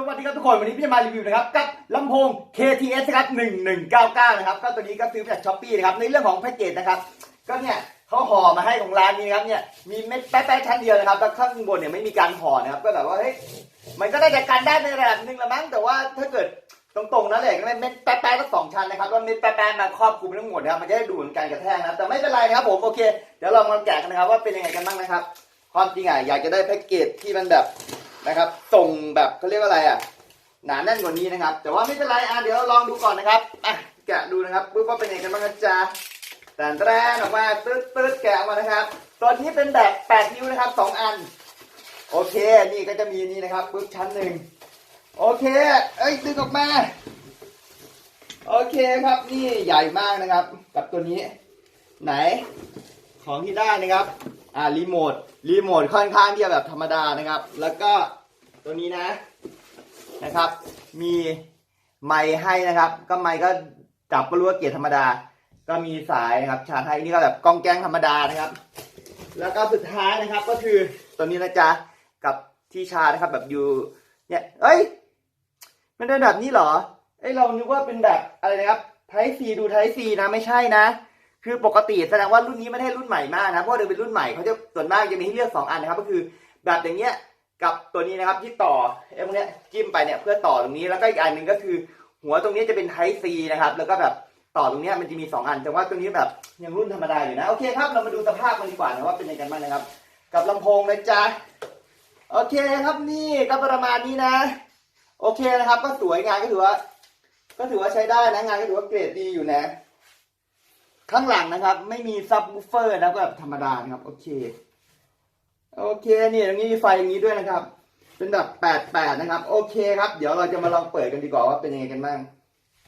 สวัสดีครับทุกคน วันนี้พี่จะมารีวิวนะครับกับลำโพง KTS นะครับ1199 นะครับ ก็ตัวนี้ก็ซื้อมาจากช้อปปี้นะครับ ในเรื่องของแพ็กเกจนะครับ ก็เนี่ยเขาห่อมาให้ของร้านนี้นะครับเนี่ยมีเม็ดแป๊ะๆชั้นเดียวนะครับแล้วข้างบนเนี่ยไม่มีการห่อนะครับ ก็แบบว่าเฮ้ยมันก็ได้จากการได้ในระดับหนึ่งละมั้งแต่ว่าถ้าเกิดตรงๆนั่นแหละเม็ดแป๊ะๆทั้งสองชั้นนะครับว่าเม็ดแป๊ะๆมาครอบคลุมทั้งหมดนะครับมันจะได้ดูเหมือนการกระแทกนะครับแต่ไม่เป็นไรนะครับผมโอเคเดี๋ยวเรามาแกะกันนะครับว่าเป็นยังไงกันบ้างนะครับ ความจริงอะอยากจะได้แพ็กเกจที่มันแบบ นะครับส่งแบบเขาเรียกว่าอะไรอะหนาแน่นกว่านี้นะครับ แต่ว่าไม่เป็นไรอะเดี๋ยวลองดูก่อนนะครับอะแกะดูนะครับปุ๊บว่าเป็นยังไงกันบ้างนะจ๊ะแต่แรกออกมาตืดตืดแกะออกมานะครับตัวนี้เป็นแบบ 8 นิ้วนะครับสองอัน โอเค นี่ก็จะมีนี่นะครับปุ๊บชั้นหนึ่งโอเค เอ้ยดึงออกมา โอเคครับนี่ใหญ่มากนะครับ กับตัวนี้ ไหนของที่ได้นะครับ อ่ารีโมทรีโมทค่อนข้างที่จะแบบธรรมดานะครับ แล้วก็ตัวนี้นะนะครับ มีไมค์ให้นะครับ ก็ไมค์ก็จับก็รู้ว่าเกียร์ธรรมดา ก็มีสายนะครับ ชาร์จให้นี่ก็แบบกล้องแกล้งธรรมดานะครับ แล้วก็สุดท้ายนะครับก็คือตัวนี้นะจ๊ะกับที่ชาร์จนะครับแบบอยู่เนี่ยเอ้ย มันเป็นแบบนี้เหรอเอ้ยเรานึกว่าเป็นแบบอะไรนะครับไทซีดูไทซีนะไม่ใช่นะ คือปกติแสดงว่ารุ่นนี้ไม่ได้รุ่นใหม่มากนะเพราะว่าเดิมเป็นรุ่นใหม่เขาจะส่วนมากจะมีให้เลือกสองอันนะครับ ก็คือแบบอย่างเงี้ยกับตัวนี้นะครับที่ต่อไอ้พวกเนี้ยจิ้มไปเนี่ยเพื่อต่อตรงนี้แล้วก็อีกอันหนึ่งก็คือ หัวตรงนี้จะเป็นไทซีนะครับแล้วก็แบบต่อตรงนี้มันจะมีสองอัน แต่ว่าตัวนี้แบบยังรุ่นธรรมดาอยู่นะโอเคครับเรามาดูสภาพมันดีกว่านะว่าเป็นยังไงกันบ้างนะครับ กับลำโพงนะจ๊ะโอเคครับนี่ก็ประมาณนี้นะ โอเคนะครับ ก็สวยงานก็ถือว่า ก็ถือว่าใช้ได้นะงานก็ถือว่าเกรดดีอยู่นะ ข้างหลังนะครับ ไม่มีซับวูฟเฟอร์นะก็แบบธรรมดานะครับ โอเค โอเคนี่ตรงนี้มีไฟอย่างนี้ด้วยนะครับ เป็นแบบแปดแปดนะครับ โอเคครับ เดี๋ยวเราจะมาลองเปิดกันดีกว่าว่าเป็นยังไงกันบ้าง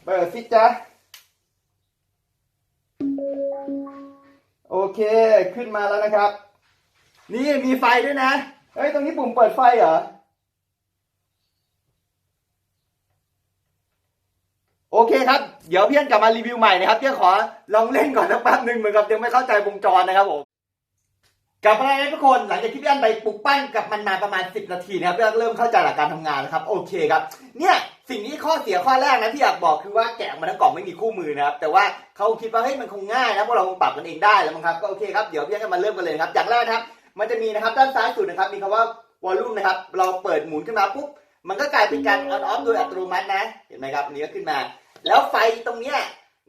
เปิดสิจ๊ะโอเค ขึ้นมาแล้วนะครับ นี่มีไฟด้วยนะ เฮ้ย ตรงนี้ปุ่มเปิดไฟเหรอ โอ เคครับ เดี๋ยวเพี่อนกลับมารีวิวใหม่นะครับเพี่อนขอลองเล่นก่อนสักแป๊บหนึ่งเหมือนกับยังไม่เข้าใจวงจรนะครับผมกลับมาแล้วทุกคนหลังจากที่พี่อันไปปลุกปั้นกับมันมาประมาณ 10 นาทีนะครับพี่อันเริ่มเข้าใจหลักการทำงานนะครับโอเคครับเนี่ยสิ่งนี้ข้อเสียข้อแรกนะที่อยากบอกคือว่าแกะมาทั้งกล่องไม่มีคู่มือนะครับแต่ว่าเขาคิดว่าเฮ้ยมันคงง่ายนะพวกเราคงปรับกันเองได้แล้วมั้งครับก็โอเคครับเดี๋ยวพี่อันจะมาเริ่มกันเลยนะครับอย่างแรกนะครับ มันจะมีนะครับด้านซ้ายสุดนะครับมีคำว่าวอลลุ่มนะครับเราเปิดหมุนขึ้นมาปุ๊บมันก็กลายเป็นการออนออฟโดยอัตโนมัตินะ เห็นไหมครับอันนี้ก็ขึ้นมา แล้วไฟตรงเนี้ย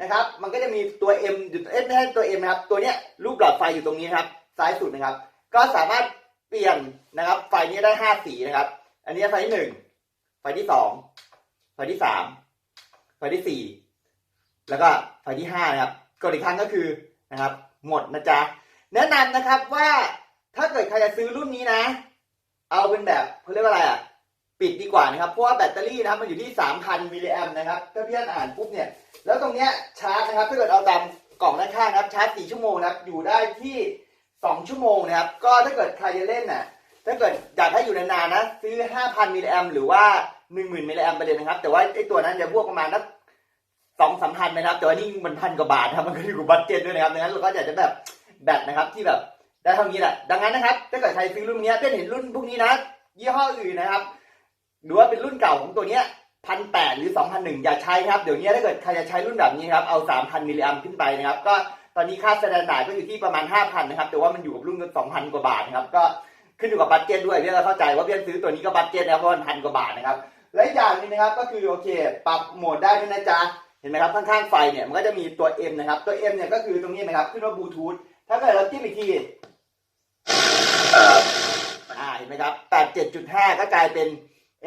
นะครับ มันก็จะมีตัว M อยู่เอ้ยไม่ใช่ตัว M นะครับ ตัวเนี้ยรูปหลอดไฟอยู่ตรงนี้นะครับ ซ้ายสุดนะครับ ก็สามารถเปลี่ยนนะครับ ไฟนี้ได้ห้าสีนะครับ อันนี้ไฟที่หนึ่งไฟที่สองไฟที่สามไฟที่สี่แล้วก็ไฟที่ห้านะครับกดอีกครั้งก็คือนะครับ หมดนะจ๊ะแนะนำนะครับว่าถ้าเกิดใครจะซื้อรุ่นนี้นะ เอาเป็นแบบเขาเรียกว่าอะไรอะ ปิดดีกว่านะครับ เพราะว่าแบตเตอรี่นะครับมันอยู่ที่ 3,000มิลลิแอมป์นะครับถ้าพี่อ่านอ่านปุ๊บเนี่ย แล้วตรงเนี้ยชาร์จนะครับถ้าเกิดเอาตามกล่องด้านข้างนะครับชาร์จ 4 ชั่วโมงนะครับอยู่ได้ที่ 2 ชั่วโมงนะครับ ก็ถ้าเกิดใครจะเล่นน่ะถ้าเกิดอยากให้อยู่นานๆนะซื้อ 5,000มิลลิแอมป์หรือว่า 10,000มิลลิแอมป์ไปเลยนะครับ แต่ว่าไอ้ตัวนั้นจะพวกประมาณนักสองสามพันนะครับ แต่ว่านี่มันพันกว่าบาทนะครับมันก็อยู่กับบัตเจ็ตด้วยนะครับดังนั้นเราก็อยากจะแบบแบตนะครับที่แบบได้เท่านี้แหละดังนั้นนะครับถ้าเกิดใครซื้อรุ่นนี้เพื่อนเห็นรุ่นพวกนี้นะยี่ห้ออื่นนะครับ หรือว่าเป็นรุ่นเก่าของตัวเนี้ยพันแปดหรือสองพันหนึ่งอย่าใช้ครับ เดี๋ยวนี้ถ้าเกิดใครจะใช้รุ่นแบบนี้ครับ เอาสามพันมิลลิแอมขึ้นไปนะครับ ก็ตอนนี้ค่าสแตนดาร์ดก็อยู่ที่ประมาณห้าพันนะครับ แต่ว่ามันอยู่กับรุ่นสองพันกว่าบาทนะครับ ก็ขึ้นอยู่กับบัตเจ็ตด้วยเพี่เราเข้าใจว่าเพี่ซื้อตัวนี้ก็บัตเจ็ตนะครับเพราะมันพันกว่าบาทนะครับ และอย่างนึงนะครับก็คือโอเค ปรับโหมดได้ด้วยนะจ๊ะ เห็นไหมครับข้างๆไฟเนี่ยมันก็จะมีตัว M นะครับ ตัว M เนี่ยก็คือตรงนี้นะครับขึ้นว่าบลูทูธ ถ้าเกิดเราจิ้มอีกทีอ่าเห็นไหมครับ87.5ก็กลายเป็น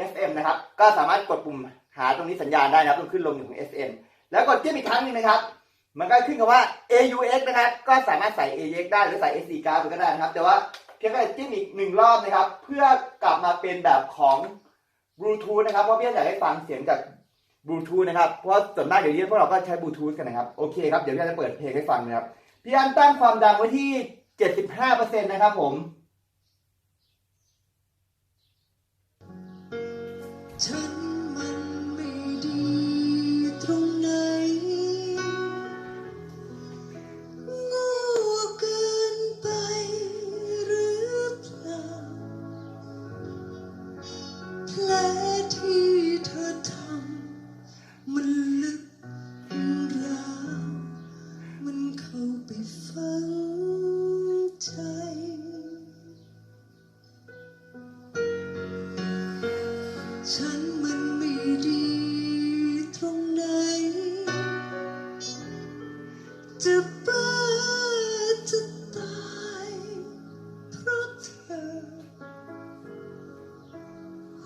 FM นะครับ ก็สามารถกดปุ่มหาตรงนี้สัญญาณได้นะครับต้องขึ้นลงอยู่ของ FM แล้วกดจิ้มอีกครั้งหนึงนะครับ มันก็ขึ้นคำว่า AUX นะครับ ก็สามารถใส่ AUX ได้หรือใส่ SD card ไปก็ได้นะครับ แต่ว่าเพียงแค่จิ้มอีกหนึ่งรอบนะครับ เพื่อกลับมาเป็นแบบของบลูทูธนะครับ เพราะพี่อยากให้ฟังเสียงจากบลูทูธนะครับ เพราะว่าส่วนมากเดี๋ยวนี้พวกเราก็ใช้บลูทูธกันนะครับ โอเคครับ เดี๋ยวพี่จะเปิดเพลงให้ฟังนะครับ พี่อันตั้งความดังไว้ที่ 75%นะครับผม จะบ้าจะตายเพราะเธอ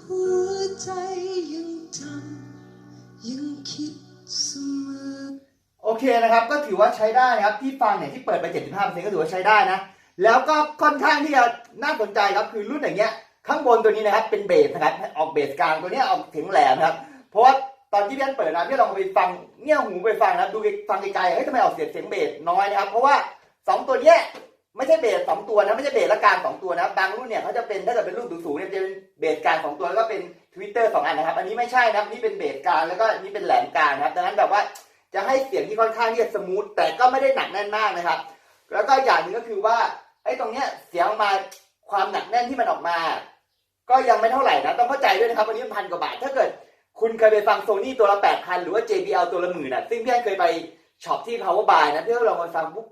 หัวใจยังจำยังคิดเสมอ โอเคนะครับก็ถือว่าใช้ได้นะครับที่ฟังเนี่ยที่เปิดไป 75%ก็ถือว่าใช้ได้นะ แล้วก็ค่อนข้างที่จะน่าสนใจครับคือรุ่นอย่างเงี้ย ข้างบนตัวนี้นะครับเป็นเบสนะครับออกเบสกลางตัวเนี้ยออกเสียงแหลมนะครับ เพราะว่า ตอนที่พี่อันเปิดนะพี่ลองไปฟังเงี้ยหูไปฟังนะดูฟังไกลๆเฮ้ยทำไมออกเสียงเสียงเบสน้อยนะครับ เพราะว่าสองตัวเนี้ยไม่ใช่เบสสองตัวนะไม่ใช่เบสและกลางสองตัวนะบางรุ่นเนี่ยเขาจะเป็นถ้าเกิดเป็นรุ่นสูงๆเนี่ยจะเป็นเบสกลางสองตัวแล้วก็เป็นทวิตเตอร์สองอันนะครับ อันนี้ไม่ใช่นะนี่เป็นเบสกลางแล้วก็นี่เป็นแหลมกลางนะครับดังนั้นแบบว่าจะให้เสียงที่ค่อนข้างที่จะสมูทแต่ก็ไม่ได้หนักแน่นมากนะครับ แล้วก็อย่างหนึ่งก็คือว่าไอ้ตรงเนี้ยเสียงออกมาความหนักแน่นที่มันออกมา ก็ยังไม่เท่าไหร่นะต้องเข้าใจด้วยนะครับวันนี้พันกว่าบาทถ้าเกิด คุณเคยไปฟังโซนี่ตัวละแปดพันหรือว่า JBL ตัวละหมื่นอะ ซึ่งพี่แอนเคยไปช็อปที่ Power Buy นะพี่ก็ลองไปฟังปุ๊บ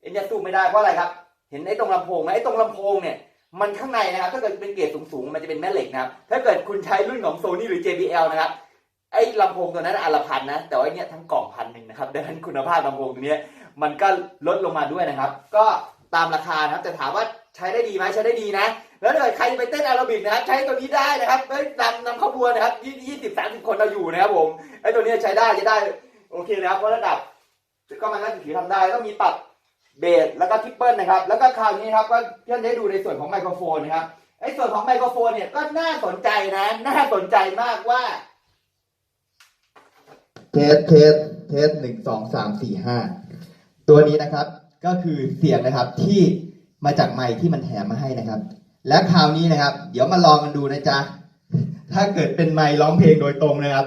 เอ็นจะสู้ไม่ได้เพราะอะไรครับ เห็นไอ้ตรงลำโพงไหมไอ้ตรงลำโพงเนี่ยมันข้างในนะครับถ้าเกิดเป็นเกรดสูงๆ มันจะเป็นแม่เหล็กนะครับ ถ้าเกิดคุณใช้รุ่นของโซนี่หรือ JBL นะครับไอ้ลำโพงตัวนั้นอันละพันนะ แต่ว่าไอ้เนี่ยทั้งกล่องพันหนึ่งนะครับดังนั้นคุณภาพลำโพงตัวนี้มันก็ลดลงมาด้วยนะครับ ก็ตามราคานะครับแต่ถามว่าใช้ได้ดีไหมใช้ได้ดีนะ แล้วถ้าเกิดใครไปเต้นแอโรบิกนะครับใช้ตัวนี้ได้นะครับเอ้ยนำนำขบวนนะครับยี่สิบสามสิบคนเราอยู่นะครับผมไอ้ตัวนี้ใช้ได้จะได้โอเคนะครับเพราะระดับก็มันก็ถือทำได้ก็มีปรับเบสแล้วก็ทิปเปิลนะครับ แล้วก็คราวนี้ครับก็เพื่อนได้ดูในส่วนของไมโครโฟนนะครับไอ้ส่วนของไมโครโฟนเนี่ยก็น่าสนใจนะ น่าสนใจมากว่า เทสเทสเทสหนึ่งสองสามสี่ห้าตัวนี้นะครับ ก็คือเสียงนะครับที่มาจากไมค์ที่มันแถมมาให้นะครับ และคราวนี้นะครับ เดี๋ยวมาลองกันดูนะจ๊ะ ถ้าเกิดเป็นไมค์ร้องเพลงโดยตรงนะครับ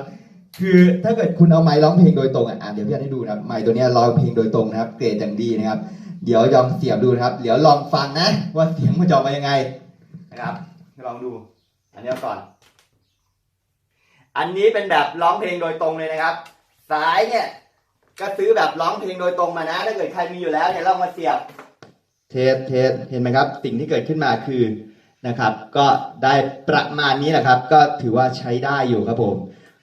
คือถ้าเกิดคุณเอาไมค์ร้องเพลงโดยตรงอะอะเดี๋ยวพี่จะให้ดูนะครับไมค์ตัวเนี้ยร้องเพลงโดยตรงนะครับ เกรดอย่างดีนะครับ เดี๋ยวยอมเสียบดูนะครับ เดี๋ยวลองฟังนะ ว่าเสียงมันจะออกมายังไงนะครับ ลองดู อันนี้ก่อน อันนี้เป็นแบบร้องเพลงโดยตรงเลยนะครับ สายเนี่ย ก็ซื้อแบบร้องเพลงโดยตรงมานะ ถ้าเกิดใครมีอยู่แล้วเนี่ยลองมาเสียบ เทสเทสเห็นไหมครับ สิ่งที่เกิดขึ้นมาคือ นะครับ ก็ได้ประมาณนี้แหละครับ ก็ถือว่าใช้ได้อยู่ครับผม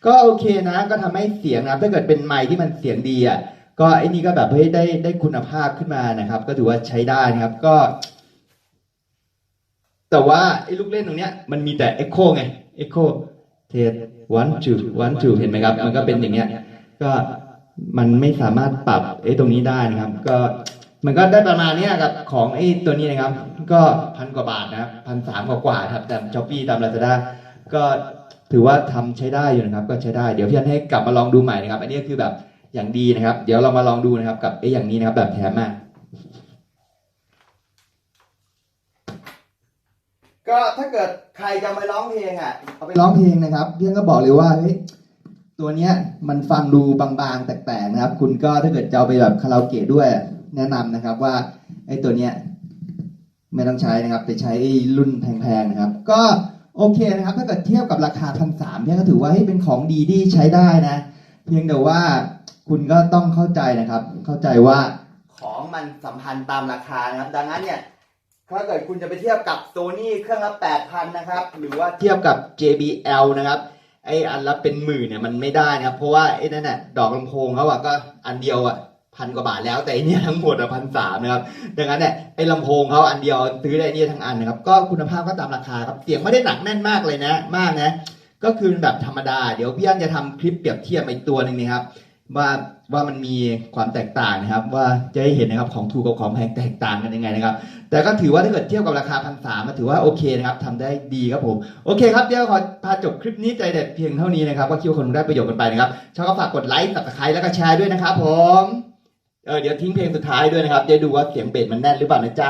ก็โอเคนะ ก็ทำให้เสียงนะถ้าเกิดเป็นไมค์ที่มันเสียงดีอะก็ไอ้นี่ก็แบบเฮ้ยได้ได้คุณภาพขึ้นมานะครับ ก็ถือว่าใช้ได้นะครับก็ แต่ว่าไอ้ลูกเล่นตรงเนี้ยมันมีแต่ Echo ไง Echo เทส one two one two เห็นไหมครับ มันก็เป็นอย่างเงี้ย ก็มันไม่สามารถปรับไอ้ตรงนี้ได้นะครับ ก็ มันก็ได้ประมาณเนี้ยกับของไอ้ตัวนี้นะครับ ก็พันกว่าบาทนะครับพันสามกว่ากว่าๆครับตามช้อปปี้ตามลาซาด้าก็ถือว่าทำใช้ได้อยู่นะครับ ก็ใช้ได้เดี๋ยวพี่อันให้กลับมาลองดูใหม่นะครับ อันนี้ก็คือแบบอย่างดีนะครับ เดี๋ยวเรามาลองดูนะครับกับไอ้อย่างนี้นะครับแบบแถมมาก็ถ้าเกิดใครจะมาร้องเพลงอะเอาไปไปร้องเพลงนะครับพี่อันก็บอกเลยว่าเฮ้ยตัวเนี้ยมันฟังดูบางๆแตกๆนะครับ คุณก็ถ้าเกิดจะเอาไปแบบคาราโอเกะด้วย แนะนำนะครับว่าไอ้ตัวเนี้ยไม่ต้องใช้นะครับ ไปใช้รุ่นแพงๆนะครับ ก็โอเคนะครับ ถ้าเกิดเทียบกับราคาพันสามเนี่ยก็ถือว่าให้เป็นของดีที่ใช้ได้นะ เพียงแต่ว่าคุณก็ต้องเข้าใจนะครับ เข้าใจว่าของมันสัมพันธ์ตามราคานะครับ ดังนั้นเนี่ยถ้าเกิดคุณจะไปเทียบกับโซนี่เครื่องละแปดพันนะครับ หรือว่าเทียบกับ JBL นะครับไออันละเป็นหมื่นเนี่ยมันไม่ได้นะครับ เพราะว่าไอ้นั่นน่ะดอกลำโพงเขาอะก็อันเดียวอะ พันกว่าบาทแล้วแต่อันนี้ทั้งหมดอะพันสามนะครับดังนั้นเนี่ยไอ้ลำโพงเขาอันเดียวซื้อได้เนี่ยทั้งอันนะครับ ก็คุณภาพก็ตามราคาครับเสียงไม่ได้หนักแน่นมากเลยนะ มากนะ ก็คือแบบธรรมดา เดี๋ยวพี่อันจะทำคลิปเปรียบเทียบอีกตัวหนึ่งนะครับ ว่าว่ามันมีความแตกต่างนะครับ ว่าจะให้เห็นนะครับของถูกกับของแพงแตกต่างกันยังไงนะครับ แต่ก็ถือว่าถ้าเกิดเทียบกับราคาพันสามถือว่าโอเคนะครับทำได้ดีครับผมโอเคครับเดี๋ยวขอพาจบคลิปนี้ใจเด็ดเพียงเท่านี้นะครับก็คิดว่าคนได้ประโยชน์กันไปนะครับชอบก็ฝากกดไลค์ subscribe แล้วก็แชร์ด้วยนะครับผม เออเดี๋ยวทิ้งเพลงสุดท้ายด้วยนะครับจะดูว่าเสียงเบสมันแน่นหรือเปล่านะจ๊ะ